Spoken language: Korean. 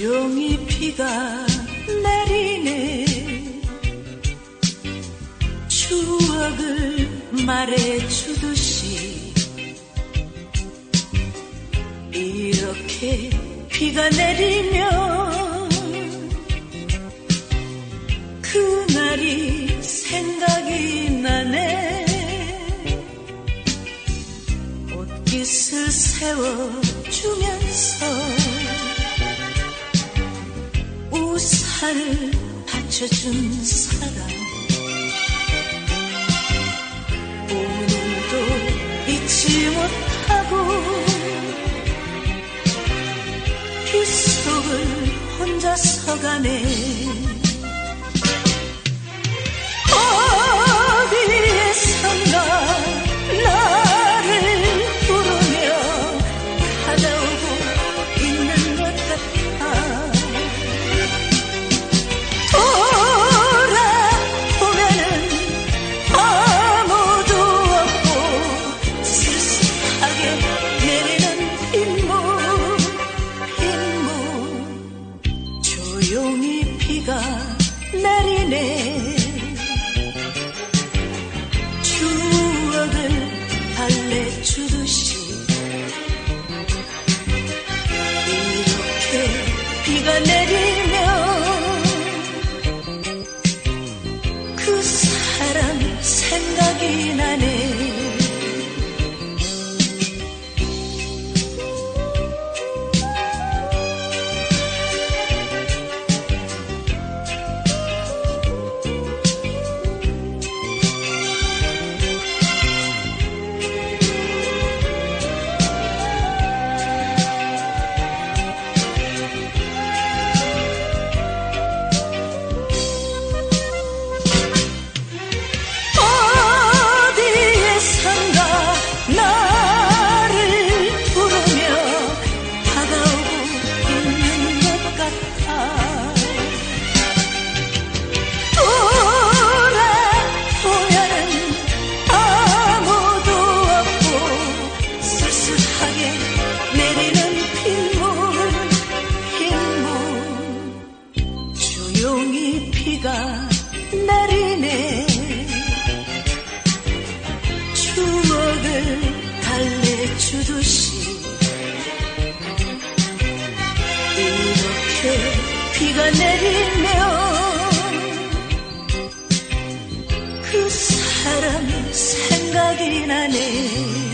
조용히 비가 내리네. 추억을 말해주듯이 이렇게 비가 내리면 그날이 생각이 나네. 옷깃을 세워주면 우산을 받쳐준 사람. 오늘도 잊지 못하고 빗속을 혼자 서가네 조용히 비가 내리네. 추억을 달래주듯이 비가 내리네. 추억을 달래주듯이 이렇게 비가 내리면 그 사람 생각이 나네